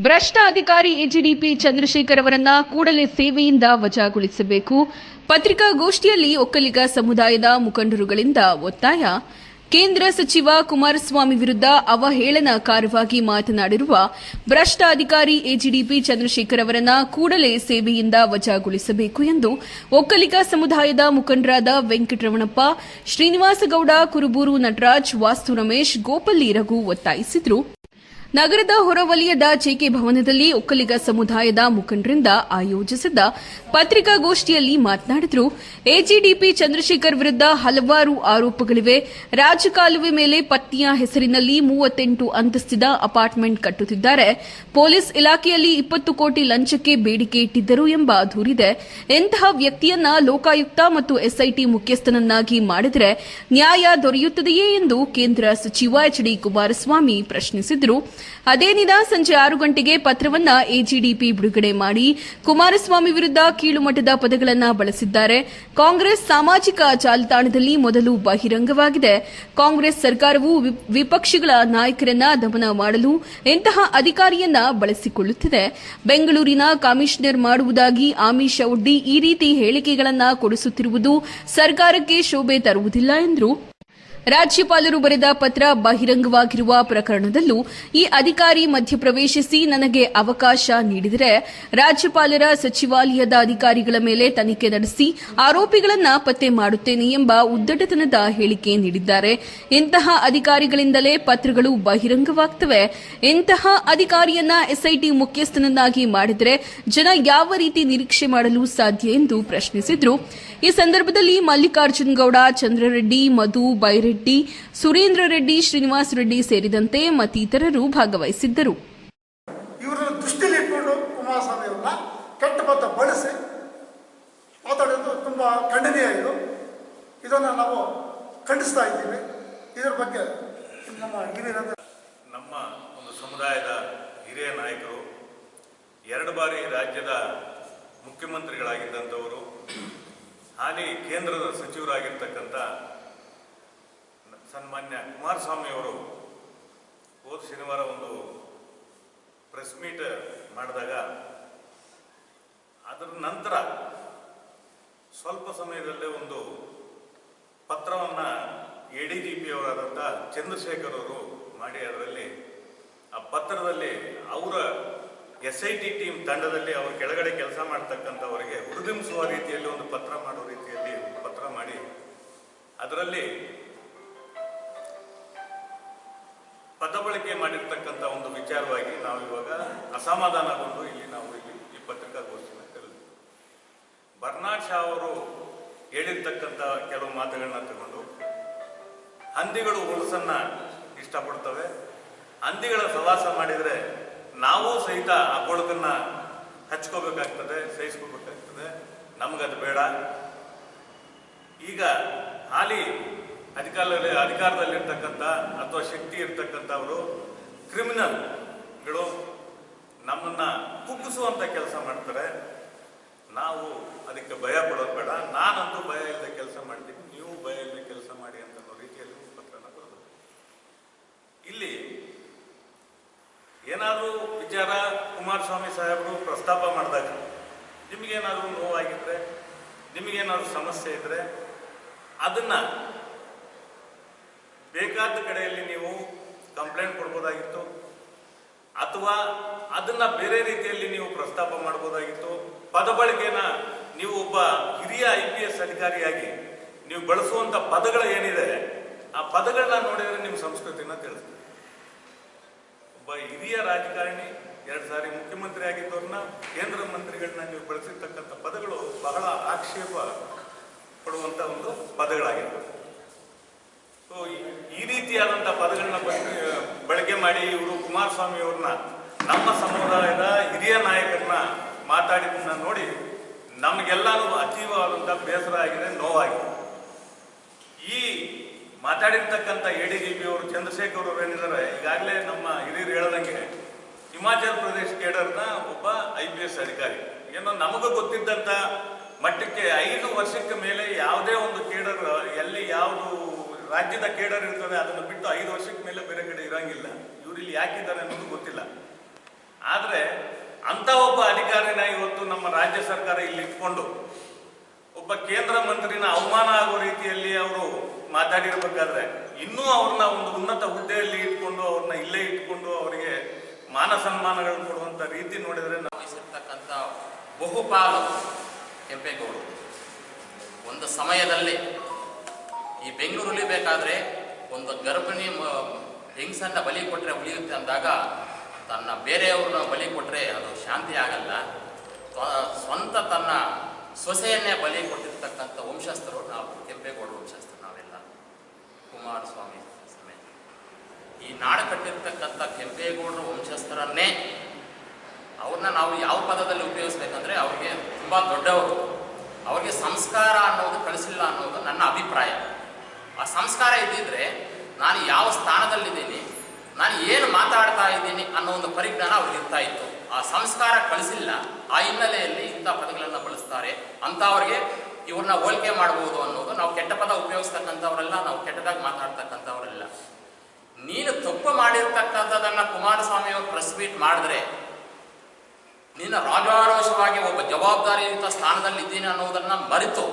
ಭ್ರಷ್ಟ ಅಧಿಕಾರಿ ಎಜಿಡಿಪಿ ಚಂದ್ರಶೇಖರ್ ಅವರನ್ನ ಕೂಡಲೇ ಸೇವೆಯಿಂದ ವಜಾಗೊಳಿಸಬೇಕು. ಪತ್ರಿಕಾಗೋಷ್ಠಿಯಲ್ಲಿ ಒಕ್ಕಲಿಗ ಸಮುದಾಯದ ಮುಖಂಡರುಗಳಿಂದ ಒತ್ತಾಯ. ಕೇಂದ್ರ ಸಚಿವ ಕುಮಾರಸ್ವಾಮಿ ವಿರುದ್ಧ ಅವಹೇಳನಕಾರವಾಗಿ ಮಾತನಾಡಿರುವ ಭ್ರಷ್ಟ ಅಧಿಕಾರಿ ಎಜಿಡಿಪಿ ಚಂದ್ರಶೇಖರ್ ಅವರನ್ನ ಕೂಡಲೇ ಸೇವೆಯಿಂದ ವಜಾಗೊಳಿಸಬೇಕು ಎಂದು ಒಕ್ಕಲಿಗ ಸಮುದಾಯದ ಮುಖಂಡರಾದ ವೆಂಕಟರಮಣಪ್ಪ, ಶ್ರೀನಿವಾಸಗೌಡ, ಕುರುಬೂರು ನಟರಾಜ್, ವಾಸ್ತು ರಮೇಶ್, ಗೋಪಲ್ಲಿ ರಘು ಒತ್ತಾಯಿಸಿದರು. ನಗರದ ಹೊರವಲಯದ ಜೆಕೆ ಭವನದಲ್ಲಿ ಒಕ್ಕಲಿಗ ಸಮುದಾಯದ ಮುಖಂಡರಿಂದ ಆಯೋಜಿಸಿದ್ದ ಪತ್ರಿಕಾಗೋಷ್ಠಿಯಲ್ಲಿ ಮಾತನಾಡಿದರು. ಎಜಿಡಿಪಿ ಚಂದ್ರಶೇಖರ್ ವಿರುದ್ಧ ಹಲವಾರು ಆರೋಪಗಳಿವೆ. ರಾಜಕಾಲುವೆ ಮೇಲೆ ಪತ್ನಿಯ ಹೆಸರಿನಲ್ಲಿ ಮೂವತ್ತೆಂಟು ಅಂತಸ್ತಿದ ಅಪಾರ್ಟ್ಮೆಂಟ್ ಕಟ್ಟುತ್ತಿದ್ದಾರೆ. ಪೊಲೀಸ್ ಇಲಾಖೆಯಲ್ಲಿ ಇಪ್ಪತ್ತು ಕೋಟಿ ಲಂಚಕ್ಕೆ ಬೇಡಿಕೆ ಇಟ್ಟಿದ್ದರು ಎಂಬ ದೂರಿದೆ. ಇಂತಹ ವ್ಯಕ್ತಿಯನ್ನ ಲೋಕಾಯುಕ್ತ ಮತ್ತು ಎಸ್ಐಟಿ ಮುಖ್ಯಸ್ಥನನ್ನಾಗಿ ಮಾಡಿದರೆ ನ್ಯಾಯ ದೊರೆಯುತ್ತದೆಯೇ ಎಂದು ಕೇಂದ್ರ ಸಚಿವ ಎಚ್ ಡಿ ಕುಮಾರಸ್ವಾಮಿ ಪ್ರಶ್ನಿಸಿದರು. ಅದೇನಿದ ಸಂಜೆ ಆರು ಗಂಟೆಗೆ ಪತ್ರವನ್ನ ಎಜಿಡಿಪಿ ಬಿಡುಗಡೆ ಮಾಡಿ ಕುಮಾರಸ್ವಾಮಿ ವಿರುದ್ಧ ಕೀಳುಮಟ್ಟದ ಪದಗಳನ್ನು ಬಳಸಿದ್ದಾರೆ. ಕಾಂಗ್ರೆಸ್ ಸಾಮಾಜಿಕ ಜಾಲತಾಣದಲ್ಲಿ ಮೊದಲು ಬಹಿರಂಗವಾಗಿದೆ. ಕಾಂಗ್ರೆಸ್ ಸರ್ಕಾರವು ವಿಪಕ್ಷಗಳ ನಾಯಕರನ್ನ ದಮನ ಮಾಡಲು ಇಂತಹ ಅಧಿಕಾರಿಯನ್ನ ಬಳಸಿಕೊಳ್ಳುತ್ತಿದೆ. ಬೆಂಗಳೂರಿನ ಕಮಿಷನರ್ ಮಾಡುವುದಾಗಿ ಆಮಿಷ ಒಡ್ಡಿ ಈ ರೀತಿ ಹೇಳಿಕೆಗಳನ್ನು ಕೊಡಿಸುತ್ತಿರುವುದು ಸರ್ಕಾರಕ್ಕೆ ಶೋಭೆ ತರುವುದಿಲ್ಲ ಎಂದರು. ರಾಜ್ಯಪಾಲರು ಬರೆದ ಪತ್ರ ಬಹಿರಂಗವಾಗಿರುವ ಪ್ರಕರಣದಲ್ಲೂ ಈ ಅಧಿಕಾರಿ ಮಧ್ಯಪ್ರವೇಶಿಸಿ ನನಗೆ ಅವಕಾಶ ನೀಡಿದರೆ ರಾಜ್ಯಪಾಲರ ಸಚಿವಾಲಯದ ಅಧಿಕಾರಿಗಳ ಮೇಲೆ ತನಿಖೆ ನಡೆಸಿ ಆರೋಪಿಗಳನ್ನು ಪತ್ತೆ ಮಾಡುತ್ತೇನೆ ಎಂಬ ಉದ್ದಟತನದ ಹೇಳಿಕೆ ನೀಡಿದ್ದಾರೆ. ಇಂತಹ ಅಧಿಕಾರಿಗಳಿಂದಲೇ ಪತ್ರಗಳು ಬಹಿರಂಗವಾಗ್ತವೆ. ಇಂತಹ ಅಧಿಕಾರಿಯನ್ನ ಎಸ್ಐಟಿ ಮುಖ್ಯಸ್ಥನನ್ನಾಗಿ ಮಾಡಿದರೆ ಜನ ಯಾವ ರೀತಿ ನಿರೀಕ್ಷೆ ಮಾಡಲು ಸಾಧ್ಯ ಎಂದು ಪ್ರಶ್ನಿಸಿದ್ರು. ಈ ಸಂದರ್ಭದಲ್ಲಿ ಮಲ್ಲಿಕಾರ್ಜುನ್ ಗೌಡ ಚಂದ್ರರೆಡ್ಡಿ ಮಧು ಬೈರೆಡ್ಡಿ ಸುರೇಂದ್ರ ರೆಡ್ಡಿ ಶ್ರೀನಿವಾಸ್ ರೆಡ್ಡಿ ಸೇರಿದಂತೆ ಮತ್ತಿತರರು ಭಾಗವಹಿಸಿದ್ದರು. ಬಳಸಿ ಮಾತಾಡೋದು ತುಂಬ ಖಂಡನೀಯ ಇದು. ಇದನ್ನು ನಾವು ಖಂಡಿಸ್ತಾ ಇದ್ದೀವಿ. ಇದರ ಬಗ್ಗೆ ನಮ್ಮ ನಮ್ಮ ಒಂದು ಸಮುದಾಯದ ಹಿರಿಯ ನಾಯಕರು ಎರಡು ಬಾರಿ ರಾಜ್ಯದ ಮುಖ್ಯಮಂತ್ರಿಗಳಾಗಿದ್ದಂಥವರು ಹಾಲಿ ಕೇಂದ್ರದ ಸಚಿವರಾಗಿರ್ತಕ್ಕಂಥ ಸನ್ಮಾನ್ಯ ಕುಮಾರಸ್ವಾಮಿಯವರು ಹೋದ ಶನಿವಾರ ಒಂದು ಪ್ರೆಸ್ ಮೀಟ್ ಮಾಡಿದಾಗ ಅದರ ನಂತರ ಸ್ವಲ್ಪ ಸಮಯದಲ್ಲೇ ಒಂದು ಪತ್ರವನ್ನು ಎ ಡಿ ಜಿ ಪಿ ಅವರಾದಂಥ ಚಂದ್ರಶೇಖರ್ ಅವರು ಮಾಡಿ ಅದರಲ್ಲಿ ಆ ಪತ್ರದಲ್ಲಿ ಅವರ ಎಸ್ ಐ ಟಿ ಟೀಮ್ ತಂಡದಲ್ಲಿ ಅವ್ರ ಕೆಳಗಡೆ ಕೆಲಸ ಮಾಡ್ತಕ್ಕಂಥವರಿಗೆ ಹುರಿದುಂಬಿಸುವ ರೀತಿಯಲ್ಲಿ ಒಂದು ಪತ್ರ ಮಾಡೋ ರೀತಿಯಲ್ಲಿ ಪತ್ರ ಮಾಡಿ, ಅದರಲ್ಲಿ ಪದ ಬಳಕೆ ಮಾಡಿರ್ತಕ್ಕಂಥ ಒಂದು ವಿಚಾರವಾಗಿ ನಾವು ಇವಾಗ ಅಸಮಾಧಾನಗೊಂಡು ಇಲ್ಲಿ ನಾವು ಇಲ್ಲಿ ಈ ಪತ್ರಿಕಾಗೋಷ್ಠಿನ ಕರೆದ್ವಿ ಬರ್ನಾಡ್ ಶಾ ಅವರು ಹೇಳಿರ್ತಕ್ಕಂಥ ಕೆಲವು ಮಾತುಗಳನ್ನ ತಗೊಂಡು, ಹಂದಿಗಳು ಹುಲಸನ್ನ ಇಷ್ಟಪಡ್ತವೆ. ಹಂದಿಗಳ ಸವಾಸ ಮಾಡಿದರೆ ನಾವು ಸಹಿತ ಆ ಕೊಳಕನ್ನ ಹಚ್ಕೋಬೇಕಾಗ್ತದೆ, ಸಹಿಸ್ಕೋಬೇಕಾಗ್ತದೆ. ನಮಗದು ಬೇಡ. ಈಗ ಹಾಲಿ ಅಧಿಕಾರದಲ್ಲಿ, ಅಧಿಕಾರದಲ್ಲಿರ್ತಕ್ಕಂಥ ಅಥವಾ ಶಕ್ತಿ ಇರ್ತಕ್ಕಂಥವರು ಕ್ರಿಮಿನಲ್ಗಳು ನಮ್ಮನ್ನ ಕುಗ್ಗಿಸುವಂಥ ಕೆಲಸ ಮಾಡ್ತಾರೆ. ನಾವು ಅದಕ್ಕೆ ಭಯ ಪಡೋದು ಬೇಡ. ನಾನಂತೂ ಭಯ ಇಲ್ಲದೆ ಕೆಲಸ ಮಾಡ್ತೀನಿ. ನೀವು ಭಯ ಇಲ್ಲದೆ ಕೆಲಸ ಮಾಡಿ ಅಂತ ರೀತಿಯಲ್ಲಿ ಪತ್ರನ ಬರೆದು ಇಲ್ಲಿ ಏನಾದರೂ ವಿಚಾರ ಕುಮಾರಸ್ವಾಮಿ ಸಾಹೇಬರು ಪ್ರಸ್ತಾಪ ಮಾಡಿದಾಗ ನಿಮಗೇನಾದರೂ ನೋವಾಗಿದ್ರೆ, ನಿಮಗೇನಾದರೂ ಸಮಸ್ಯೆ ಇದ್ದರೆ ಅದನ್ನು ಬೇಕಾದ ಕಡೆಯಲ್ಲಿ ನೀವು ಕಂಪ್ಲೇಂಟ್ ಕೊಡ್ಬೋದಾಗಿತ್ತು ಅಥವಾ ಅದನ್ನು ಬೇರೆ ರೀತಿಯಲ್ಲಿ ನೀವು ಪ್ರಸ್ತಾಪ ಮಾಡ್ಬೋದಾಗಿತ್ತು. ಪದ ಬಳಕೆನ ನೀವು ಒಬ್ಬ ಹಿರಿಯ ಐ ಪಿ ಎಸ್ ಅಧಿಕಾರಿಯಾಗಿ ನೀವು ಬಳಸುವಂಥ ಪದಗಳು ಏನಿದೆ, ಆ ಪದಗಳನ್ನ ನೋಡಿದರೆ ನಿಮ್ಮ ಸಂಸ್ಕೃತಿನ ತಿಳಿಸ್ತದೆ ಹಿರಿಯ ರಾಜಕಾರಣಿ, ಎರಡು ಸಾರಿ ಮುಖ್ಯಮಂತ್ರಿ ಆಗಿದ್ದವ್ರನ್ನ ಕೇಂದ್ರ ಮಂತ್ರಿಗಳನ್ನ ನೀವು ಬಳಸಿರ್ತಕ್ಕಂಥ ಪದಗಳು ಬಹಳ ಆಕ್ಷೇಪ ಪಡುವಂಥ ಒಂದು ಪದಗಳಾಗಿದೆ ಸೊ ಈ ರೀತಿಯಾದಂಥ ಪದಗಳನ್ನ ಬಳಕೆ- ಮಾಡಿ ಇವರು ಕುಮಾರಸ್ವಾಮಿ ಅವ್ರನ್ನ ನಮ್ಮ ಸಮುದಾಯದ ಹಿರಿಯ ನಾಯಕರನ್ನ ಮಾತಾಡಿದ್ದನ್ನ ನೋಡಿ ನಮಗೆಲ್ಲಾನು ಅತೀವವಾದಂಥ ಬೇಸರ ಆಗಿದೆ, ನೋವಾಗಿದೆ. ಮಾತಾಡಿರ್ತಕ್ಕಂಥ ಎ ಡಿ ಜಿ ಪಿ ಅವರು ಚಂದ್ರಶೇಖರ್ ಅವರು ಏನಿದ್ದಾರೆ, ಈಗಾಗಲೇ ನಮ್ಮ ಹಿರಿಯರು ಹೇಳದಂಗೆ ಹಿಮಾಚಲ ಪ್ರದೇಶ ಕೇಡರ್ನ ಒಬ್ಬ ಐ ಪಿ ಎಸ್ ಅಧಿಕಾರಿ. ಏನೋ ನಮಗೂ ಗೊತ್ತಿದ್ದಂಥ ಮಟ್ಟಕ್ಕೆ ಐದು ವರ್ಷಕ್ಕೆ ಮೇಲೆ ಯಾವುದೇ ಒಂದು ಕೇಡರ್, ಎಲ್ಲಿ ಯಾವುದು ರಾಜ್ಯದ ಕೇಡರ್ ಇರ್ತದೆ, ಅದನ್ನು ಬಿಟ್ಟು ಐದು ವರ್ಷಕ್ಕೆ ಮೇಲೆ ಬೇರೆ ಕಡೆ ಇರೋಂಗಿಲ್ಲ. ಇವ್ರು ಇಲ್ಲಿ ಯಾಕಿದ್ದಾರೆ ಅನ್ನೋದು ಗೊತ್ತಿಲ್ಲ. ಆದರೆ ಅಂಥ ಒಬ್ಬ ಅಧಿಕಾರಿನ ಇವತ್ತು ನಮ್ಮ ರಾಜ್ಯ ಸರ್ಕಾರ ಇಲ್ಲಿ ಇಟ್ಕೊಂಡು ಒಬ್ಬ ಕೇಂದ್ರ ಮಂತ್ರಿನ ಅವಮಾನ ಆಗೋ ರೀತಿಯಲ್ಲಿ ಅವರು ಮಾತಾಡಿರ್ಬೇಕಾದ್ರೆ, ಇನ್ನೂ ಅವ್ರನ್ನ ಒಂದು ಉನ್ನತ ಹುದ್ದೆಯಲ್ಲಿ ಇಟ್ಕೊಂಡು ಅವ್ರನ್ನ ಇಲ್ಲೇ ಇಟ್ಕೊಂಡು ಅವರಿಗೆ ಮಾನ ಸನ್ಮಾನಗಳನ್ನು ಕೊಡುವಂತ ರೀತಿ ನೋಡಿದ್ರೆ ನಾವು ಬಹುಪಾಲು ಕೆಂಪೇಗೌಡರು. ಒಂದು ಸಮಯದಲ್ಲಿ ಈ ಬೆಂಗಳೂರು ಬೇಕಾದ್ರೆ ಒಂದು ಗರ್ಭಿಣಿ ಹೆಂಗಸನ್ನ ಬಲಿ ಕೊಟ್ಟರೆ ಉಳಿಯುತ್ತೆ ಅಂದಾಗ ತನ್ನ ಬೇರೆಯವ್ರನ್ನ ಬಲಿ ಕೊಟ್ಟರೆ ಅದು ಶಾಂತಿ ಆಗಲ್ಲ. ಸ್ವ- ಸ್ವಂತ ತನ್ನ ಸೊಸೆಯನ್ನೇ ಬಲಿ ಕೊಟ್ಟಿರ್ತಕ್ಕಂಥ ವಂಶಸ್ಥರು ನಾವು, ಕೆಂಪೇಗೌಡ ವಂಶಸ್ಥರು ನಾವೆಲ್ಲ. ಕುಮಾರಸ್ವಾಮಿ ಸಮೇತ. ಈ ನಾಡು ಕಟ್ಟಿರ್ತಕ್ಕಂಥ ಕೆಂಪೇಗೌಡರ ವಂಶಸ್ಥರನ್ನೇ ಅವ್ರನ್ನ ನಾವು ಯಾವ ಪದದಲ್ಲಿ ಉಪಯೋಗಿಸ್ಬೇಕಂದ್ರೆ ಅವ್ರಿಗೆ ತುಂಬ ದೊಡ್ಡವರು. ಅವ್ರಿಗೆ ಸಂಸ್ಕಾರ ಅನ್ನೋದು ಕಳಿಸಿಲ್ಲ ಅನ್ನೋದು ನನ್ನ ಅಭಿಪ್ರಾಯ. ಆ ಸಂಸ್ಕಾರ ಇದ್ದಿದ್ರೆ ನಾನು ಯಾವ ಸ್ಥಾನದಲ್ಲಿದ್ದೀನಿ, ನಾನು ಏನು ಮಾತಾಡ್ತಾ ಇದ್ದೀನಿ ಅನ್ನೋ ಒಂದು ಪರಿಜ್ಞಾನ ಅವ್ರಿಗೆ ಇರ್ತಾ ಇತ್ತು. ಆ ಸಂಸ್ಕಾರ ಕಳಿಸಿಲ್ಲ. ಆ ಹಿನ್ನೆಲೆಯಲ್ಲಿ ಇಂಥ ಪದಗಳನ್ನು ಬಳಸ್ತಾರೆ. ಅಂಥವ್ರಿಗೆ ಇವ್ರನ್ನ ಹೋಲಿಕೆ ಮಾಡಬಹುದು ಅನ್ನೋದು ನಾವು ಕೆಟ್ಟ ಪದ ಉಪಯೋಗಿಸ್ತಕ್ಕಂಥವರೆಲ್ಲ, ನಾವು ಕೆಟ್ಟದಾಗಿ ಮಾತಾಡ್ತಕ್ಕಂಥವರೆಲ್ಲ. ನೀನು ತಪ್ಪು ಮಾಡಿರ್ತಕ್ಕಂಥದ್ದನ್ನ ಕುಮಾರಸ್ವಾಮಿ ಅವರು ಪ್ರೆಸ್ ಮೀಟ್ ಮಾಡಿದ್ರೆ, ನಿನ್ನ ರಾಜಾರೋಷವಾಗಿ ಒಬ್ಬ ಜವಾಬ್ದಾರಿಯುತ ಸ್ಥಾನದಲ್ಲಿ ಇದ್ದೀನಿ ಅನ್ನೋದನ್ನ ಮರೆತು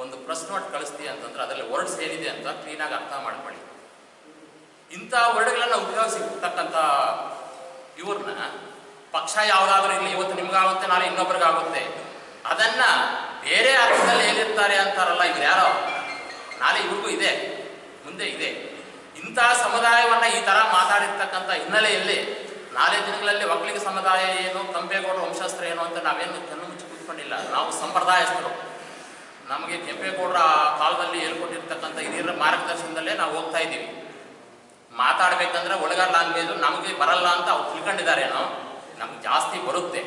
ಒಂದು ಪ್ರೆಸ್ ನೋಟ್ ಕಳಿಸ್ತೀಯ ಅಂತಂದ್ರೆ ಅದರಲ್ಲಿ ವರ್ಡ್ಸ್ ಏನಿದೆ ಅಂತ ಕ್ಲೀನಾಗಿ ಅರ್ಥ ಮಾಡ್ಕೊಳ್ಳಿ. ಇಂಥ ವರ್ಡ್ಗಳನ್ನ ಉಪಯೋಗಿಸಿರ್ತಕ್ಕಂಥ ಇವ್ರನ್ನ ಪಕ್ಷ ಯಾವುದಾದ್ರೂ ಇಲ್ಲಿ ಇವತ್ತು ನಿಮ್ಗಾಗುತ್ತೆ, ನಾಳೆ ಇನ್ನೊಬ್ರಿಗಾಗುತ್ತೆ. ಅದನ್ನ ಬೇರೆ ಅರ್ಥದಲ್ಲಿ ಹೇಳಿರ್ತಾರೆ ಅಂತಾರಲ್ಲ ಇವ್ರು ಯಾರೋ? ನಾಳೆ ಇವ್ರಿಗೂ ಇದೆ, ಮುಂದೆ ಇದೆ. ಇಂತಹ ಸಮುದಾಯವನ್ನ ಈ ತರ ಮಾತಾಡಿರ್ತಕ್ಕಂಥ ಹಿನ್ನೆಲೆಯಲ್ಲಿ ನಾಳೆ ದಿನಗಳಲ್ಲಿ ಒಕ್ಕಲಿಗ ಸಮುದಾಯ ಏನು ಕಂಪೇಗೌಡರ ವಂಶಸ್ತ್ರ ಏನು ಅಂತ ನಾವೇನು ಕಣ್ಣು ಮುಚ್ಚಿ ಕೂತ್ಕೊಂಡಿಲ್ಲ. ನಾವು ಸಂಪ್ರದಾಯಸ್ಥರು. ನಮಗೆ ಕೆಂಪೇಗೌಡರ ಕಾಲದಲ್ಲಿ ಹೇಳ್ಕೊಟ್ಟಿರ್ತಕ್ಕಂಥ ಹಿರಿಯರ ಮಾರ್ಗದರ್ಶನದಲ್ಲೇ ನಾವು ಹೋಗ್ತಾ ಇದ್ದೀವಿ. ಮಾತಾಡಬೇಕಂದ್ರೆ ಒಳಗಾರ ಲ್ಯಾಂಗ್ವೇಜು ನಮಗೆ ಬರಲ್ಲ ಅಂತ ಅವ್ರು ತಿಳ್ಕೊಂಡಿದ್ದಾರೇನೋ ನಮ್ಗೆ ಜಾಸ್ತಿ ಬರುತ್ತೆ.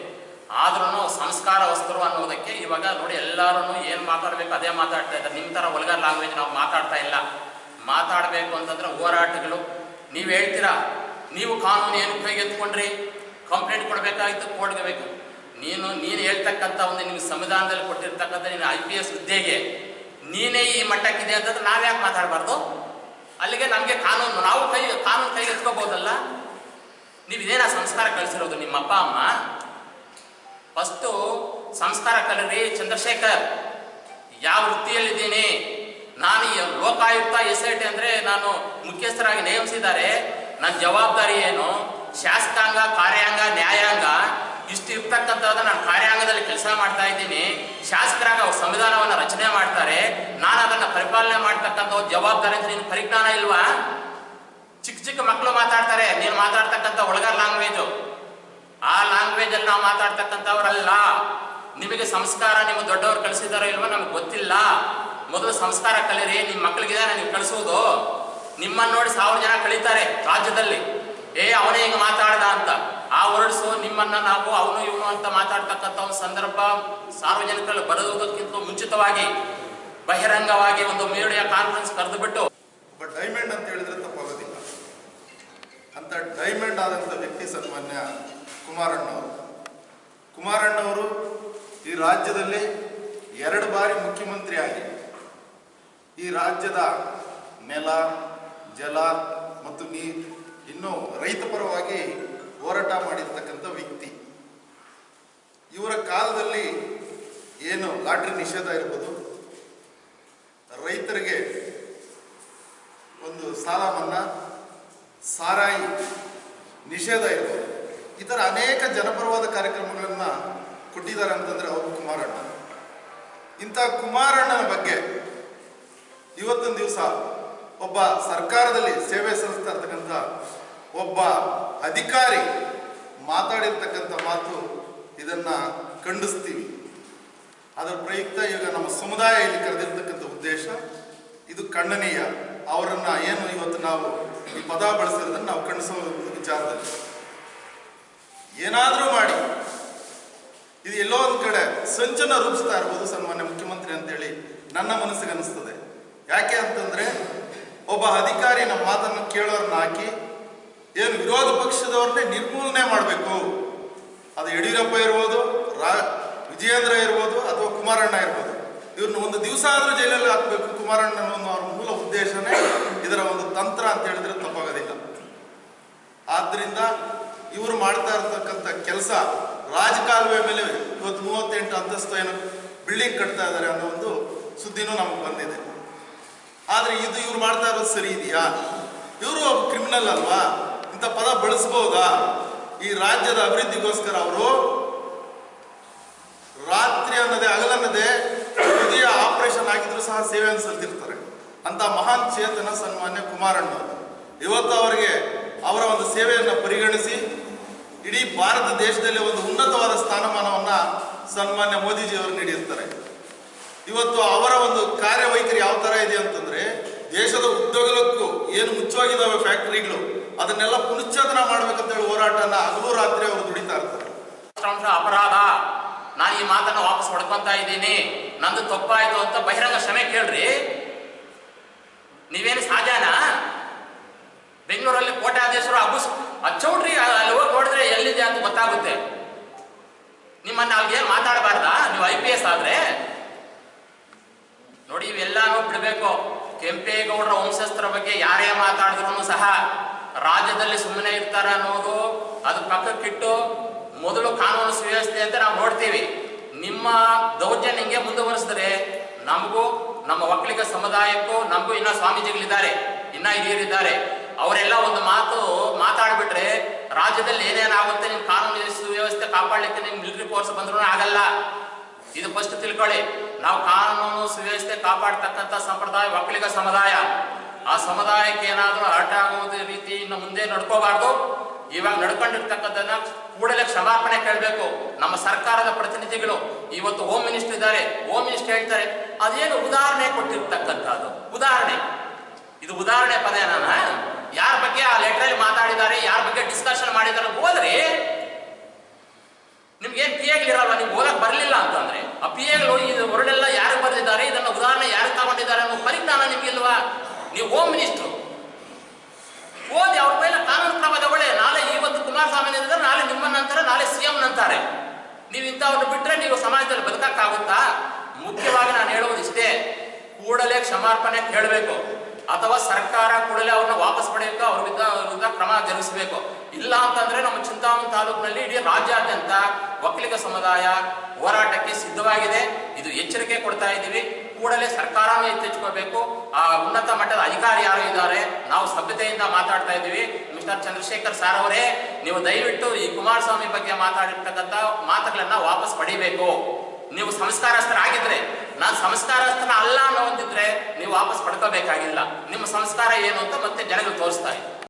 ಆದ್ರೂ ಸಂಸ್ಕಾರ ವಸ್ತರು ಅನ್ನೋದಕ್ಕೆ ಇವಾಗ ನೋಡಿ ಎಲ್ಲರೂ ಏನು ಮಾತಾಡ್ಬೇಕು ಅದೇ ಮಾತಾಡ್ತಾ ಇದ್ದಾರೆ. ನಿಮ್ಮ ಥರ ಒಲ್ಗರ್ ಲ್ಯಾಂಗ್ವೇಜ್ ನಾವು ಮಾತಾಡ್ತಾ ಇಲ್ಲ. ಮಾತಾಡಬೇಕು ಅಂತಂದ್ರೆ ಹೋರಾಟಗಳು. ನೀವು ಹೇಳ್ತೀರಾ? ನೀವು ಕಾನೂನು ಏನು ಕೈಗೆತ್ಕೊಂಡ್ರಿ ಕಂಪ್ಲೇಂಟ್ ಕೊಡಬೇಕಾಗಿತ್ತು, ಕೊಡ್ಬೇಕು. ಬೇಕು ನೀನು ನೀನು ಹೇಳ್ತಕ್ಕಂಥ ಒಂದು ನಿಮ್ಗೆ ಸಂವಿಧಾನದಲ್ಲಿ ಕೊಟ್ಟಿರ್ತಕ್ಕಂಥ ನಿನ್ನ ಐ ಪಿ ಎಸ್ ಹುದ್ದೆಗೆ ನೀನೇ ಈ ಮಟ್ಟಕ್ಕಿದೆ ಅಂತಂದ್ರೆ ನಾವ್ಯಾಕೆ ಮಾತಾಡಬಾರ್ದು? ಅಲ್ಲಿಗೆ ನಮಗೆ ಕಾನೂನು, ನಾವು ಕೈ, ಕಾನೂನು ಕೈಗೆ ಎತ್ಕೋಬಹುದಲ್ಲ ನೀವು ಇದೇನ ಸಂಸ್ಕಾರ ಕಲಿಸಿರೋದು? ನಿಮ್ಮ ಅಪ್ಪ, ಅಮ್ಮ? ಫಸ್ಟು ಸಂಸ್ಕಾರ ಕಲಿರಿ ಚಂದ್ರಶೇಖರ್. ಯಾವ ವೃತ್ತಿಯಲ್ಲಿದ್ದೀನಿ? ನಾನು ಲೋಕಾಯುಕ್ತ, ಎಸ್ ಐ ಟಿ ಅಂದ್ರೆ ನಾನು ಮುಖ್ಯಸ್ಥರಾಗಿ ನೇಮಿಸಿದ್ದಾರೆ. ನನ್ನ ಜವಾಬ್ದಾರಿ ಏನು? ಶಾಸಕಾಂಗ, ಕಾರ್ಯಾಂಗ, ನ್ಯಾಯಾಂಗ, ಇಷ್ಟು ಇರ್ತಕ್ಕಂಥದ್ದು ನಾನು ಕಾರ್ಯಾಂಗದಲ್ಲಿ ಕೆಲಸ ಮಾಡ್ತಾ ಇದ್ದೀನಿ. ಶಾಸಕರಾಗ ಅವ್ರ ಸಂವಿಧಾನವನ್ನು ರಚನೆ ಮಾಡ್ತಾರೆ. ನಾನು ಅದನ್ನು ಪರಿಪಾಲನೆ ಮಾಡ್ತಕ್ಕಂಥ ಜವಾಬ್ದಾರಿ ಅಂತ ನಿನ್ನ ಪರಿಜ್ಞಾನ ಇಲ್ವಾ? ಚಿಕ್ಕ ಚಿಕ್ಕ ಮಕ್ಕಳು ಮಾತಾಡ್ತಾರೆ. ನೀನು ಮಾತಾಡ್ತಕ್ಕಂಥ ಒಳಗಾರ ಲ್ಯಾಂಗ್ವೇಜು ಆ ಲ್ಯಾಂಗ್ವೇಜ್ ಅಲ್ಲಿ ನಾವು ಮಾತಾಡ್ತಕ್ಕಂಥವ್ರಲ್ಲ. ನಿಮಗೆ ಸಂಸ್ಕಾರ ನಿಮ್ಮ ದೊಡ್ಡವರು ಕಲಿಸಿದಾರೋ ಇಲ್ವೋ ನಮ್ಗೆ ಗೊತ್ತಿಲ್ಲ. ಮೊದಲು ಸಂಸ್ಕಾರ ಕಲಿರಿ, ನಿಮ್ಮ ಮಕ್ಕಳಿಗೆ ನೀವು ಕಳಿಸೋದು ನಿಮ್ಮನ್ನ ನೋಡಿ ಸಾವಿರ ಜನ ಕಳೀತಾರೆ ರಾಜ್ಯದಲ್ಲಿ. ಏ, ಅವನೇ ಹಿಂಗೆ ಮಾತಾಡ್ದ ಅಂತ. ಆ ವರ್ಡ್ಸು ನಿಮ್ಮನ್ನ ನಾವು, ಅವನು ಇವನು ಅಂತ ಮಾತಾಡ್ತಕ್ಕಂಥ ಒಂದು ಸಂದರ್ಭ ಸಾರ್ವಜನಿಕರಲ್ಲಿ ಬರೋದಕ್ಕಿಂತ ಮುಂಚಿತವಾಗಿ ಬಹಿರಂಗವಾಗಿ ಒಂದು ಮೀಡಿಯಾ ಕಾನ್ಫರೆನ್ಸ್ ಕರೆದು ಬಿಟ್ಟು ಬಟ್ ಡೈಮಂಡ್ ಅಂತ ಹೇಳಿದ್ರೆ ಅಂತ ಡೈಮಂಡ್ ಆದಂಥ ವ್ಯಕ್ತಿ ಸನ್ಮಾನ್ಯ ಕುಮಾರಣ್ಣವರು. ಕುಮಾರಣ್ಣವರು ಈ ರಾಜ್ಯದಲ್ಲಿ ಎರಡು ಬಾರಿ ಮುಖ್ಯಮಂತ್ರಿ ಆಗಿ ಈ ರಾಜ್ಯದ ನೆಲ, ಜಲ ಮತ್ತು ನೀರು ಇನ್ನು ರೈತ ಪರವಾಗಿ ಹೋರಾಟ ಮಾಡಿರ್ತಕ್ಕಂಥ ವ್ಯಕ್ತಿ. ಇವರ ಕಾಲದಲ್ಲಿ ಏನು ಲಾಟ್ರಿ ನಿಷೇಧ ಇರ್ಬೋದು. ರೈತರಿಗೆ ಒಂದು ಸಾಲ ಮನ್ನಾ ಸಾರಾಯಿ, ನಿಷೇಧ ಇರ್ಬೋದು. ಈ ಥರ ಅನೇಕ ಜನಪರವಾದ ಕಾರ್ಯಕ್ರಮಗಳನ್ನು ಕೊಟ್ಟಿದ್ದಾರೆ ಅಂತಂದ್ರೆ ಅವರು ಕುಮಾರಣ್ಣ. ಇಂಥ ಕುಮಾರಣ್ಣನ ಬಗ್ಗೆ ಇವತ್ತೊಂದು ದಿವಸ ಒಬ್ಬ ಸರ್ಕಾರದಲ್ಲಿ ಸೇವೆ ಸಲ್ಲಿಸ್ತಾ ಇರ್ತಕ್ಕಂಥ ಒಬ್ಬ ಅಧಿಕಾರಿ ಮಾತಾಡಿರ್ತಕ್ಕಂಥ ಮಾತು ಇದನ್ನ ಖಂಡಿಸ್ತೀವಿ. ಅದರ ಪ್ರಯುಕ್ತ ಈಗ ನಮ್ಮ ಸಮುದಾಯ ಇಲ್ಲಿ ಕರೆದಿರ್ತಕ್ಕಂಥ ಉದ್ದೇಶ, ಇದು ಖಂಡನೀಯ. ಅವರನ್ನ ಏನು ಇವತ್ತು ನಾವು ಈ ಪದ ಬಳಸಿರೋದನ್ನ ನಾವು ಕಣಿಸೋ ವಿಚಾರದಲ್ಲಿ. ಏನಾದರೂ ಮಾಡಿ. ಇದು ಎಲ್ಲೋ ಒಂದು ಕಡೆ ಸಂಚನ ರೂಪಿಸ್ತಾ ಇರ್ಬೋದು ಸನ್ಮಾನ್ಯ ಮುಖ್ಯಮಂತ್ರಿ ಅಂತೇಳಿ ನನ್ನ ಮನಸ್ಸಿಗೆ ಅನಿಸ್ತದೆ. ಯಾಕೆ ಅಂತಂದ್ರೆ ಒಬ್ಬ ಅಧಿಕಾರಿ ನಮ್ಮ ಮಾತನ್ನು ಕೇಳೋರ್ನ ಹಾಕಿ, ಏನು ವಿರೋಧ ಪಕ್ಷದವ್ರನ್ನೇ ನಿರ್ಮೂಲನೆ ಮಾಡಬೇಕು. ಅದು ಯಡಿಯೂರಪ್ಪ ಇರ್ಬೋದು, ರಾ, ವಿಜಯೇಂದ್ರ ಇರ್ಬೋದು ಅಥವಾ ಕುಮಾರಣ್ಣ ಇರ್ಬೋದು. ಇವ್ರನ್ನ ಒಂದು ದಿವಸ ಆದ್ರೂ ಜೈಲಲ್ಲಿ ಹಾಕ್ಬೇಕು ಕುಮಾರಣ್ಣನ ಒಂದು ಅವ್ರ ಉದ್ದೇಶನೇ ಇದರ ಒಂದು ತಂತ್ರ ಅಂತ ಹೇಳಿದ್ರೆ ತಪ್ಪಾಗೋದಿಲ್ಲ. ಆದ್ರಿಂದ ಇವರು ಮಾಡ್ತಾ ಇರತಕ್ಕಂಥ ಕೆಲಸ ರಾಜಕಾಲುವೆ ಮೇಲೆ ಇವತ್ತು ಮೂವತ್ತೆಂಟು ಅಂತಸ್ತು ಏನು ಬಿಲ್ಡಿಂಗ್ ಕಟ್ತಾ ಇದ್ದಾರೆ ಅನ್ನೋ ಒಂದು ಸುದ್ದಿನೂ ನಮಗೆ ಬಂದಿದೆ. ಆದ್ರೆ ಇದು ಇವ್ರು ಮಾಡ್ತಾ ಇರೋದು ಸರಿ ಇದೆಯಾ? ಇವರು ಒಬ್ಬ ಕ್ರಿಮಿನಲ್ ಅಲ್ವಾ? ಇಂಥ ಪದ ಬಳಸ್ಬೋದಾ? ಈ ರಾಜ್ಯದ ಅಭಿವೃದ್ಧಿಗೋಸ್ಕರ ಅವರು ರಾತ್ರಿ ಅನ್ನದೇ ಹಗಲನ್ನದೇ ಹೃದಯ ಆಪರೇಷನ್ ಆಗಿದ್ರು ಸಹ ಸೇವೆಯನ್ನು ಸಲ್ಲಿಸಿರ್ತಾರೆ ಅಂತ ಮಹಾನ್ ಚೇತನ ಸನ್ಮಾನ್ಯ ಕುಮಾರಣ್ಣ. ಇವತ್ತು ಅವರಿಗೆ ಅವರ ಒಂದು ಸೇವೆಯನ್ನು ಪರಿಗಣಿಸಿ, ಇಡೀ ಭಾರತ ದೇಶದಲ್ಲಿ ಒಂದು ಉನ್ನತವಾದ ಸ್ಥಾನಮಾನವನ್ನ ಸನ್ಮಾನ್ಯ ಮೋದಿಜಿಯವರು ನೀಡಿರ್ತಾರೆ. ಇವತ್ತು ಅವರ ಒಂದು ಕಾರ್ಯವೈಖರಿ ಯಾವ ತರ ಇದೆ ಅಂತಂದ್ರೆ, ದೇಶದ ಉದ್ಯೋಗಕ್ಕೂ ಏನು ಮುಚ್ಚವಾಗಿದ್ದಾವೆ ಫ್ಯಾಕ್ಟರಿಗಳು, ಅದನ್ನೆಲ್ಲ ಪುನಶ್ಚೇತನ ಮಾಡ್ಬೇಕಂತ ಹೇಳಿ ಹೋರಾಟನ ಹಗಲು ರಾತ್ರಿ ಅವರು ದುಡಿತಾ ಇರ್ತಾರೆ. ಅಪರಾಧ. ನಾನು ಈ ಮಾತನ್ನ ವಾಪಸ್ ಪಡ್ಕೊತಾ ಇದ್ದೀನಿ. ನಂದು ತಪ್ಪಾಯ್ತು ಅಂತ ಬಹಿರಂಗ ಕ್ಷಮೆ ಕೇಳ್ರಿ ನೀವೇನು ಸಾಧ್ಯಾನಾ ಬೆಂಗಳೂರಲ್ಲಿ ಕೋಟ್ಯಾಧೀಶರು ಅಬ್ಬುಸ್ ಅಚ್ಚೌಟ್ರಿ ಅಲ್ಲಿ ಹೋಗಿ ನೋಡಿದ್ರೆ ಎಲ್ಲಿದೆ ಅಂತ ಗೊತ್ತಾಗುತ್ತೆ ನಿಮ್ಮನ್ನ ಅವ್ರಿಗೆ ಮಾತಾಡಬಾರ್ದಾ? ನೀವು ಐ ಪಿ ಎಸ್ ಆದ್ರೆ? ನೋಡಿ, ಇವೆಲ್ಲಾನು ಬಿಡಬೇಕು. ಕೆಂಪೇಗೌಡರ ವಂಶಸ್ಥರ ಬಗ್ಗೆ ಯಾರೇ ಮಾತಾಡಿದ್ರು ಸಹ ರಾಜ್ಯದಲ್ಲಿ ಸುಮ್ಮನೆ ಇರ್ತಾರ ಅನ್ನೋದು ಅದು ಪಕ್ಕಕ್ಕಿಟ್ಟು ಮೊದಲು ಕಾನೂನು ಸುವ್ಯವಸ್ಥೆ ಅಂತ ನಾವು ನೋಡ್ತೀವಿ. ನಿಮ್ಮ ದೌರ್ಜನ್ಯ ಹಿಂಗೆ ಮುಂದುವರಿಸಿದ್ರೆ ನಮಗೂ, ನಮ್ಮ ಒಕ್ಕಲಿಗ ಸಮುದಾಯಕ್ಕೂ, ನಮಗೂ ಇನ್ನ ಸ್ವಾಮೀಜಿಗಳಿದ್ದಾರೆ, ಇನ್ನ ಹಿರಿಯರಿದ್ದಾರೆ. ಅವರೆಲ್ಲ ಒಂದು ಮಾತು ಮಾತಾಡ್ಬಿಟ್ರೆ ರಾಜ್ಯದಲ್ಲಿ ಏನೇನಾಗುತ್ತೆ ನಿಮ್ಮ ಕಾನೂನು ಸುವ್ಯವಸ್ಥೆ ಕಾಪಾಡಲಿಕ್ಕೆ ನಿಮ್ ಮಿಲಿಟರಿ ಫೋರ್ಸ್ ಬಂದ್ರೂ ಆಗಲ್ಲ. ಇದು ಫಸ್ಟ್ ತಿಳ್ಕೊಳ್ಳಿ. ನಾವು ಕಾನೂನು ಸುವ್ಯವಸ್ಥೆ ಕಾಪಾಡ್ತಕ್ಕಂಥ ಸಂಪ್ರದಾಯ ಒಕ್ಕಲಿಗ ಸಮುದಾಯ. ಆ ಸಮುದಾಯಕ್ಕೆ ಏನಾದರೂ ಅರ್ಟ ಆಗುವುದು ರೀತಿ ಇನ್ನು ಮುಂದೆ ನಡ್ಕೋಬಾರ್ದು. ಇವಾಗ ನಡ್ಕೊಂಡಿರ್ತಕ್ಕಂಥದ್ದನ್ನ ಕೂಡಲೇ ಕ್ಷಮಾಪಣೆ ಕೇಳಬೇಕು. ನಮ್ಮ ಸರ್ಕಾರದ ಪ್ರತಿನಿಧಿಗಳು ಇವತ್ತು ಹೋಮ್ ಮಿನಿಸ್ಟರ್ ಇದ್ದಾರೆ. ಹೋಮ್ ಮಿನಿಸ್ಟರ್ ಹೇಳ್ತಾರೆ, ಅದೇನು ಉದಾಹರಣೆ ಕೊಟ್ಟಿರ್ತಕ್ಕಂಥದ್ದು. ಉದಾಹರಣೆ. ಇದು ಉದಾಹರಣೆ ಪದ ನಾನು ಯಾರ ಬಗ್ಗೆ ಆ ಲೆಟರ್ ಮಾತಾಡಿದ್ದಾರೆ, ಯಾರ ಬಗ್ಗೆ ಡಿಸ್ಕಷನ್ ಮಾಡಿದ್ದಾರೆ ಹೋದ್ರಿ ನಿಮ್ಗೆ ಪಿ ಇರಲ್ವಾ? ನಿಮ್ಗೆ ಓದಕ್ ಬರಲಿಲ್ಲ ಅಂತಂದ್ರೆ, ಆ ಪಿ ಎಗಳು ಇದು ಹೊರಡೆಲ್ಲ ಯಾರು ಬರೆದಿದ್ದಾರೆ, ಇದನ್ನ ಉದಾಹರಣೆ ಯಾರು ತಗೊಂಡಿದ್ದಾರೆ ಅನ್ನೋ ಪರಿಜ್ಞಾನ ನಿಮ್ಗಿಲ್ವಾ ನೀವು ಹೋಮ್ ಮಿನಿಸ್ಟ್ರು ಓದಿ ಅವ್ರ ಮೇಲೆ ಕಾನೂನು ಕ್ರಮ ತಗೊಳ್ಳಿ ನಾಳೆ ಇವತ್ತು ಕುಮಾರಸ್ವಾಮಿ ನಿಂತಾರೆ ನಾಳೆ ನಿಮ್ಮ ನಂತರ ನಾಳೆ ಸಿಎಂ ನಂತಾರೆ ನೀವು ಇಂಥವ್ರನ್ನ ಬಿಟ್ರೆ ನೀವು ಸಮಾಜದಲ್ಲಿ ಬದುಕಕ್ಕಾಗುತ್ತಾ? ಮುಖ್ಯವಾಗಿ ನಾನು ಹೇಳುವುದು ಇಷ್ಟೇ, ಕೂಡಲೇ ಕ್ಷಮಾರ್ಪಣೆ ಕೇಳಬೇಕು. ಅಥವಾ ಸರ್ಕಾರ ಕೂಡಲೇ ಅವ್ರನ್ನ ವಾಪಸ್ ಪಡೆಯಬೇಕು, ಅವ್ರ ವಿರುದ್ಧ ಕ್ರಮ ಜರುಗಿಸಬೇಕು. ಇಲ್ಲ ಅಂತಂದ್ರೆ ನಮ್ಮ ಚಿಂತಾಮಣಿ ತಾಲೂಕಿನಲ್ಲಿ ಇಡೀ ರಾಜ್ಯಾದ್ಯಂತ ಒಕ್ಕಲಿಗ ಸಮುದಾಯ ಹೋರಾಟಕ್ಕೆ ಸಿದ್ಧವಾಗಿದೆ. ಇದು ಎಚ್ಚರಿಕೆ ಕೊಡ್ತಾ ಇದ್ದೀವಿ. ಕೂಡಲೇ ಸರ್ಕಾರವೇ ಎತ್ತೆಚ್ಕೋಬೇಕು ಆ ಉನ್ನತ ಮಟ್ಟದ ಅಧಿಕಾರಿ ಯಾರು ಇದ್ದಾರೆ, ನಾವು ಸಭ್ಯತೆಯಿಂದ ಮಾತಾಡ್ತಾ ಇದ್ದೀವಿ. ಮಿಸ್ಟರ್ ಚಂದ್ರಶೇಖರ್ ಸಾರ್ ಅವರೇ, ನೀವು ದಯವಿಟ್ಟು ಈ ಕುಮಾರಸ್ವಾಮಿ ಬಗ್ಗೆ ಮಾತಾಡಿರ್ತಕ್ಕಂಥ ಮಾತುಗಳನ್ನ ವಾಪಸ್ ಪಡಿಬೇಕು. ನೀವು ಸಂಸ್ಕಾರಸ್ಥರಾಗಿದ್ರೆ ನಾನು ಸಂಸ್ಕಾರಸ್ಥನ ಅಲ್ಲ ಅನ್ನೋ ಒಂದಿದ್ರೆ ನೀವು ವಾಪಸ್ ಪಡ್ಕೋಬೇಕಾಗಿಲ್ಲ. ನಿಮ್ಮ ಸಂಸ್ಕಾರ ಏನು ಅಂತ ಮತ್ತೆ ಜನಗಳು ತೋರಿಸ್ತಾ ಇದೆ